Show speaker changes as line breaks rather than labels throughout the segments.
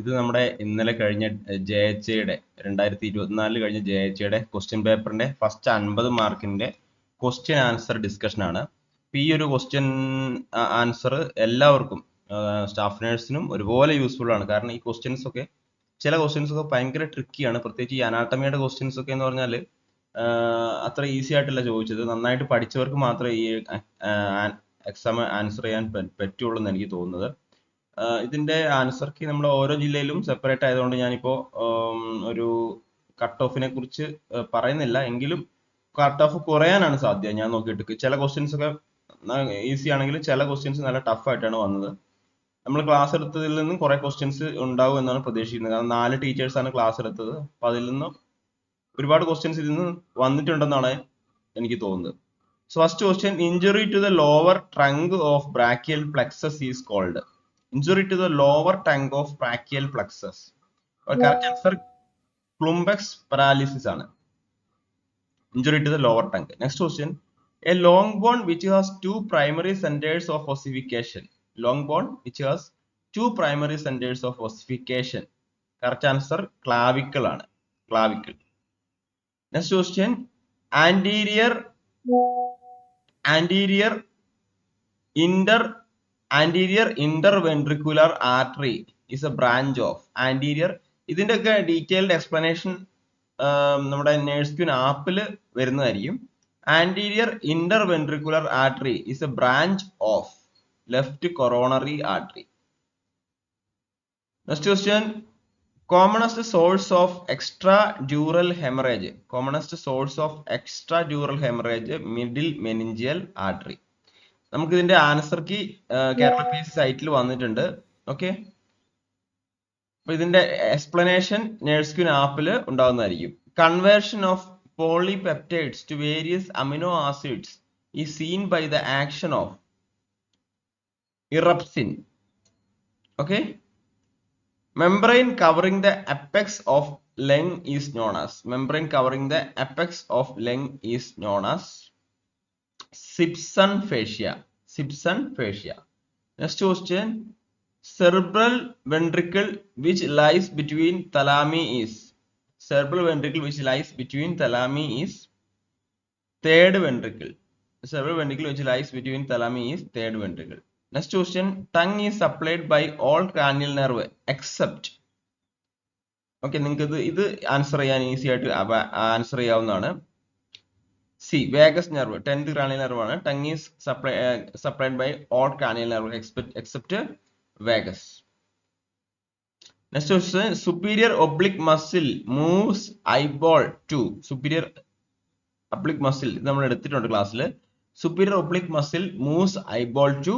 ഇത് നമ്മുടെ ഇന്നലെ കഴിഞ്ഞ ജെ എച്ച് എയുടെ രണ്ടായിരത്തി ഇരുപത്തിനാലിൽ കഴിഞ്ഞ ജെ എച്ച് എയുടെ ക്വസ്റ്റ്യൻ പേപ്പറിന്റെ ഫസ്റ്റ് അൻപത് മാർക്കിന്റെ ക്വസ്റ്റ്യൻ ആൻസർ ഡിസ്കഷൻ ആണ് ഈ ഒരു ക്വസ്റ്റ്യൻ ആൻസർ എല്ലാവർക്കും സ്റ്റാഫ് നേഴ്സിനും ഒരുപോലെ യൂസ്ഫുൾ ആണ് കാരണം ഈ ക്വസ്റ്റ്യൻസ് ഒക്കെ ചില ക്വസ്റ്റ്യൻസ് ഒക്കെ ഭയങ്കര ട്രിക്കിയാണ് പ്രത്യേകിച്ച് ഈ അനാട്ടമിയുടെ ക്വസ്റ്റ്യൻസ് ഒക്കെ എന്ന് പറഞ്ഞാൽ അത്ര ഈസി ആയിട്ടല്ല ചോദിച്ചത് നന്നായിട്ട് പഠിച്ചവർക്ക് മാത്രമേ ഈ എക്സാം ആൻസർ ചെയ്യാൻ പറ്റുള്ളൂ എന്ന് എനിക്ക് തോന്നുന്നത് ഇതിന്റെ ആൻസർ കീ നമ്മൾ ഓരോ ജില്ലയിലും സെപ്പറേറ്റ് ആയതുകൊണ്ട് ഞാനിപ്പോ ഒരു കട്ട് ഓഫിനെ കുറിച്ച് പറയുന്നില്ല എങ്കിലും കട്ട് ഓഫ് കുറയാനാണ് സാധ്യത ഞാൻ നോക്കിയിട്ട് ചില ക്വസ്റ്റ്യൻസ് ഒക്കെ ഈസി ആണെങ്കിൽ ചില ക്വസ്റ്റ്യൻസ് നല്ല ടഫ് ആയിട്ടാണ് വന്നത് നമ്മൾ ക്ലാസ് എടുത്തതിൽ നിന്നും കുറെ ക്വസ്റ്റ്യൻസ് ഉണ്ടാവും എന്നാണ് പ്രതീക്ഷിക്കുന്നത് കാരണം നാല് ടീച്ചേഴ്സ് ആണ് ക്ലാസ് എടുത്തത് അപ്പൊ അതിൽ നിന്ന് ഒരുപാട് ക്വസ്റ്റ്യൻസ് ഇതിൽ നിന്ന് വന്നിട്ടുണ്ടെന്നാണ് എനിക്ക് തോന്നുന്നത് so first question injury to the lower trunk of brachial plexus is called injury to the lower tongue of brachial plexus. cancer, correct answer Plumbex paralysis. Injury to the lower tongue. Next question. A long bone which has two primary centers of ossification. Long bone which has two primary centers of ossification. Correct answer clavicle. Clavicle. Next question. Anterior anterior inter anterior interventricular artery is a branch of anterior ഇതിൻ്റെയൊക്കെ detailed explanation നമ്മുടെ Nurse Queen ആപ്പിൽ വരുന്നതായിരിക്കും anterior interventricular artery is a branch of left coronary artery next question commonest source of extra dural haemorrhage commonest source of extra dural haemorrhage middle meningeal artery നമുക്ക് ഇതിന്റെ answer key Kerala P സൈറ്റിൽ വന്നിട്ടുണ്ട് okay അപ്പൊ ഇതിന്റെ explanation nurse queen ആപ്പിൽ ഉണ്ടാകുന്നതായിരിക്കും conversion of polypeptides to various amino acids is seen by the action of erepsin okay membrane covering the apex of lung is known as membrane covering the apex of lung is known as Sibson fascia Sibson fascia next question cerebral ventricle which lies between thalami is cerebral ventricle which lies between thalami is third ventricle cerebral ventricle which lies between thalami is third ventricle next question tongue is supplied by all cranial nerve except okay നിങ്ങൾക്ക് ഇത് ഇത് answer ചെയ്യാൻ easy ആയിട്ട് answer ചെയ്യാവുന്നതാണ് C vagus nerve tenth cranial nerve ആണ് tongue is supply supplied by all cranial nerve except vagus next question superior oblique muscle moves eyeball to superior oblique muscle ഇത് നമ്മൾ എടുത്തിട്ടുണ്ട് ക്ലാസ്സിൽ superior oblique muscle moves eyeball to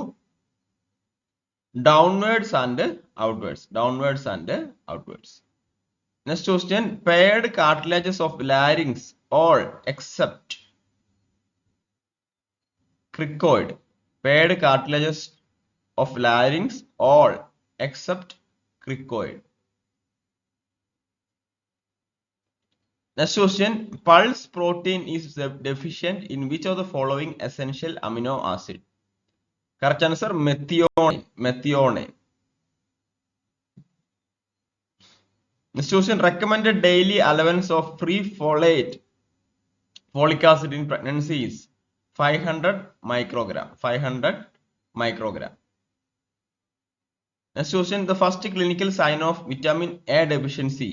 downwards and outwards downwards and outwards next question paired cartilages of larynx all except cricoid, paired cartilages of larynx, all except cricoid. Next question, pulse protein is deficient in which of the following essential amino acid? Correct answer, methionine. methionine. Next question, recommended daily allowance of free folate, folic acid in pregnancies. 500 microgram 500 microgram next question the first clinical sign of vitamin a deficiency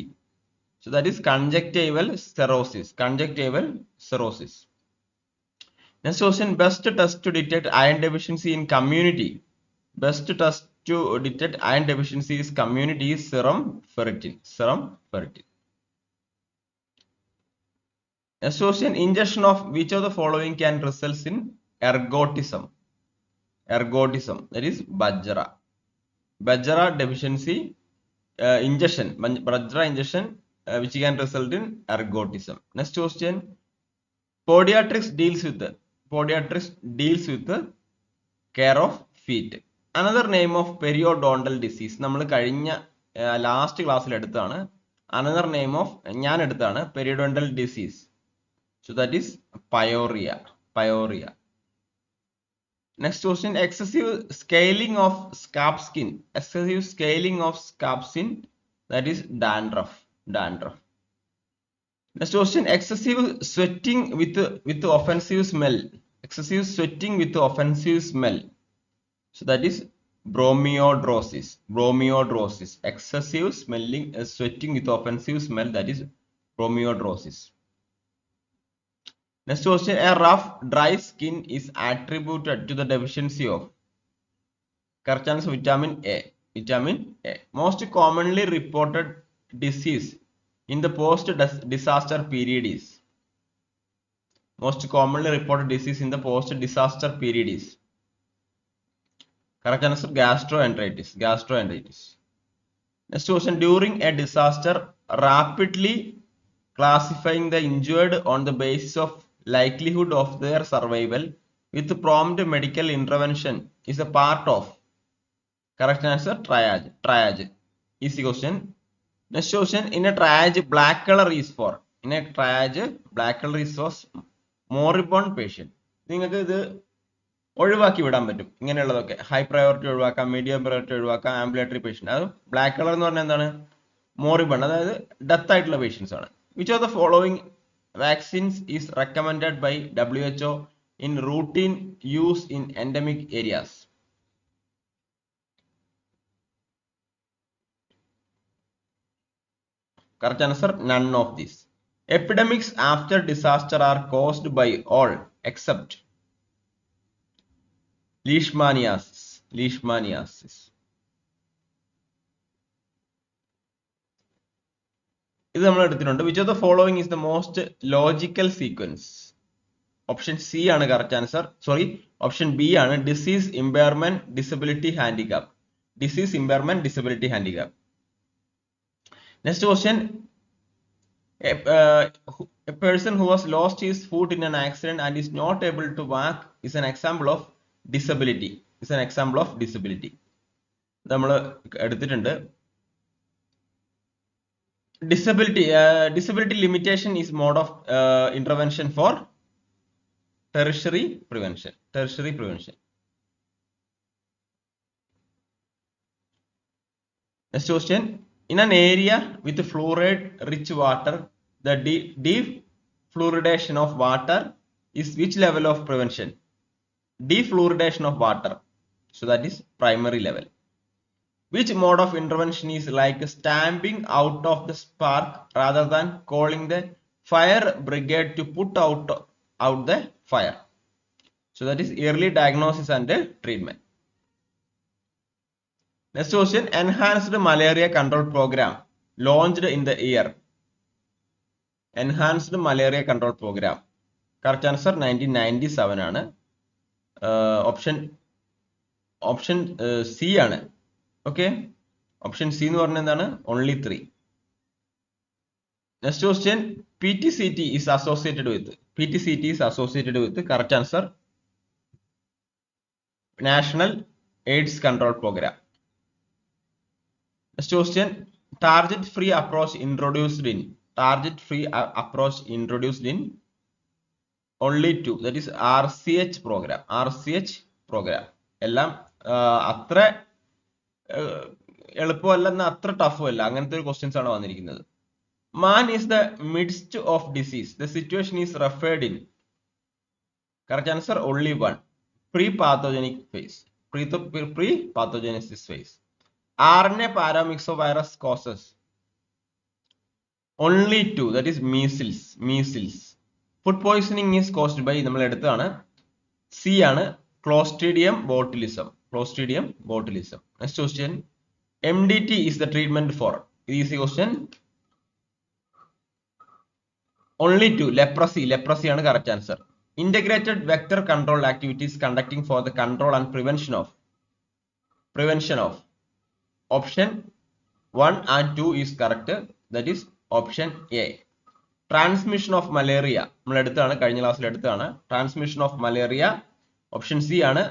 so that is conjunctival cirrhosis conjunctival cirrhosis next question best test to detect iron deficiency in community best test to detect iron deficiency is community serum ferritin serum ferritin association injection of which of the following can results in ergotism ergotism these bajra bajra deficiency injection bajra injection which can result in ergotism next question podiatrics deals with podiatrics deals with care of feet another name of periodontal disease നമ്മൾ കഴിഞ്ഞ last ക്ലാസ്സിൽ എടുത്താണ് another name of ഞാൻ എടുത്താണ് periodontal disease So that is pyorrhea. Pyorrhea. Next question, excessive scaling of scalp skin. Excessive scaling of scalp skin, that is dandruff. Dandruff. Next question, excessive sweating with, with offensive smell. Excessive sweating with offensive smell. So that is bromiodrosis. Bromiodrosis. Excessive smelling, uh, sweating with offensive smell, that is bromiodrosis. Next question, a rough, dry skin is attributed to the deficiency of. Correct answer, vitamin A. Vitamin A. Most commonly reported disease in the post-disaster period is. Most commonly reported disease in the post-disaster period is. Correct answer, gastroenteritis. Gastroenteritis. Next question, during a disaster, rapidly classifying the injured on the basis of likelihood of their survival with prompt medical intervention is a part of? Correct answer triage. Triage. Easy question. Next question in a triage black color is for in a triage black color is for moribund patient. നിങ്ങൾക്ക് ഇത് ഒഴിവാക്കി വിടാൻ പറ്റും ഇങ്ങനെയുള്ളതൊക്കെ high priority ഒഴിവാക്കാം medium priority ഒഴിവാക്കാം ambulatory patient അത് black colour എന്ന് പറഞ്ഞാൽ എന്താണ് മോറിബൺ അതായത് ഡെത്ത് ആയിട്ടുള്ള പേഷ്യൻസ് ആണ് which are the following vaccines is recommended by WHO in routine use in endemic areas. Correct answer, none of these. Epidemics after disaster are caused by all except leishmaniasis. Leishmaniasis. ഇത് നമ്മൾ എടുത്തിട്ടുണ്ട് which of the following is the most logical sequence option C ആണ് correct answer sorry option B ആണ് disease impairment disability handicap disease impairment disability handicap next question a person who was lost his food in an accident and is not able to walk is an example of disability is an example of disability നമ്മൾ എടുത്തിട്ടുണ്ട് disability uh, disability limitation is mode of uh, intervention for tertiary prevention tertiary prevention next question in an area with fluoride rich water the de fluoridation of water is which level of prevention defluoridation of water so that is primary level which mode of intervention is like stamping out of the spark rather than calling the fire brigade to put out out the fire so that is early diagnosis and treatment next question enhanced malaria control program launched in the year enhanced malaria control program correct answer 1997 ആണ് option option C ആണ് okay option C എന്ന് പറഞ്ഞ എന്താണ് only three next question P T C T is associated with P T C T is associated with correct answer national AIDS control programme next question target free approach introduced in target free approach introduced in only two that is R C H programme R C H programme എല്ലാം അത്ര എളുപ്പമല്ല എന്നാൽ അത്ര ടഫും അല്ല അങ്ങനത്തെ ഒരു questions ആണ് വന്നിരിക്കുന്നത് man is the midst of disease the situation is referred in correct answer only one pre pathogenic phase pre pre pathogenesis phase R N A paramyxo virus causes only two that is measles measles food poisoning is caused by നമ്മൾ എടുത്തതാണ് C ആണ് clostridium botulism clostridium botulism next question M D T is the treatment for easy question only two leprosy leprosy ആണ് correct answer integrated vector control activities conducting for the control and prevention of prevention of option one and two is correct that is option A transmission of malaria നമ്മൾ എടുത്താണ് കഴിഞ്ഞ ക്ലാസ്സിൽ എടുത്താണ് transmission of malaria option C ആണ്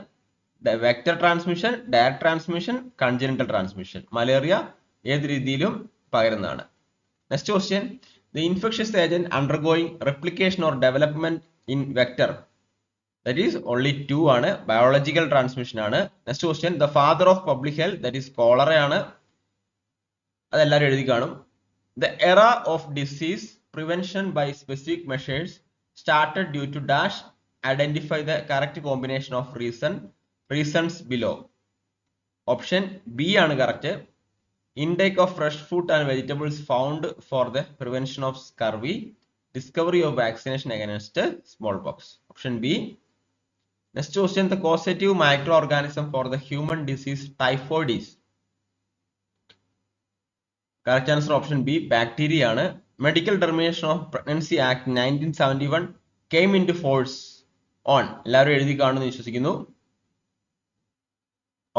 vector transmission direct transmission congenital transmission malaria ഏത് രീതിയിലും പകരുന്നതാണ് next question the infectious agent undergoing replication or development in vector that is only two ആണ് ബയോളജിക്കൽ ട്രാൻസ്മിഷൻ ആണ് next question the father of public health that is കോളറയാണ് അതെല്ലാവരും എഴുതി കാണും the era of disease prevention by specific measures started due to dash identify the correct combination of reason reasons below option B ആണ് correct intake of fresh food and vegetables found for the prevention of scurvy discovery of vaccination against smallpox option B next question the causative microorganism for the human disease typhoid is correct answer option B bacteria ആണ് medical termination of pregnancy act nineteen seventy one came into force on എല്ലാവരും എഴുതി കാണുമെന്ന് വിശ്വസിക്കുന്നു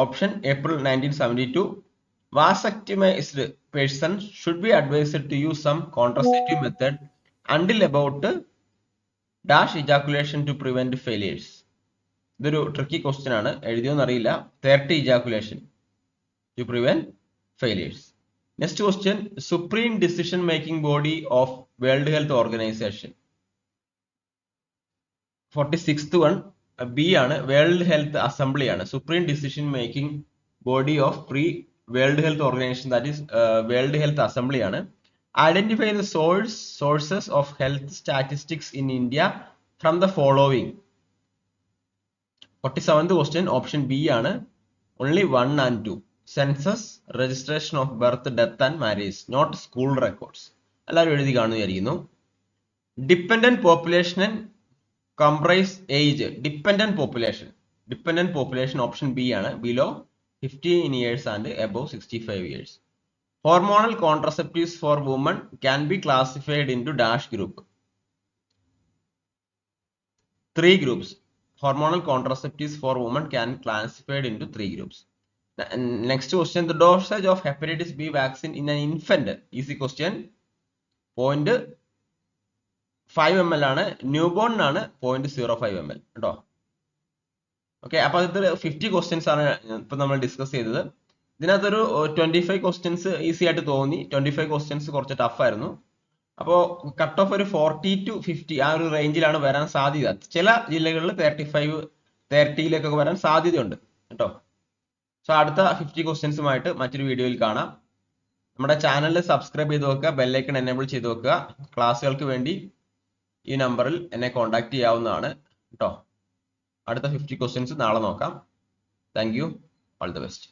option April nineteen seventy two vasectomised person should be advised to use some contraceptive method until about dash ejaculation to prevent failures ഇതൊരു tricky question ആണ് അറിയില്ല thirty ejaculation to prevent failures next question supreme decision making body of world health organisation forty six one B ആണ് world health assembly ആണ് supreme decision making body of pre world health organisation that is world health assembly ആണ് identify the source sources of health statistics in India from the following forty seventh question option B ആണ് only one and two census registration of birth death and marriage not school records എല്ലാവരും എഴുതി കാണുകയായിരിക്കുന്നു dependent population and comprise age, dependent population option B aanu, below 15 years and above 65 years. Hormonal contraceptives for women can be classified into dash group. Three groups. Hormonal contraceptives for women can be classified into three groups. Next question, the dosage of hepatitis B vaccine in an infant. Easy question. 0. Five M L ആണ് new ബോണിനാണ് point zero five M L കേട്ടോ okay അപ്പൊ അതിൽ fifty questions ആണ് ഇപ്പൊ നമ്മൾ discuss ചെയ്തത് ഇതിനകത്തൊരു twenty five questions easy ആയിട്ട് തോന്നി ട്വന്റി ഫൈവ് ക്വസ്റ്റ്യൻസ് കുറച്ച് ടഫ് ആയിരുന്നു അപ്പോ കട്ട് ഓഫ് ഒരു ഫോർട്ടി ടു ഫിഫ്റ്റി ആ ഒരു റേഞ്ചിലാണ് വരാൻ സാധ്യത ചില ജില്ലകളിൽ തേർട്ടി ഫൈവ് തേർട്ടിയിലേക്കൊക്കെ വരാൻ സാധ്യതയുണ്ട് കേട്ടോ സോ അടുത്ത ഫിഫ്റ്റി ക്വസ്റ്റ്യൻസുമായിട്ട് മറ്റൊരു വീഡിയോയിൽ കാണാം നമ്മുടെ ചാനലിൽ സബ്സ്ക്രൈബ് ചെയ്ത് വെക്കുക ബെല്ലൈക്കൺ എനേബിൾ ചെയ്ത് വെക്കുക ക്ലാസ്സുകൾക്ക് വേണ്ടി ഈ നമ്പറിൽ എന്നെ കോണ്ടാക്ട് ചെയ്യാവുന്നതാണ് കേട്ടോ അടുത്ത ഫിഫ്റ്റി ക്വസ്റ്റ്യൻസ് നാളെ നോക്കാം thank you all the best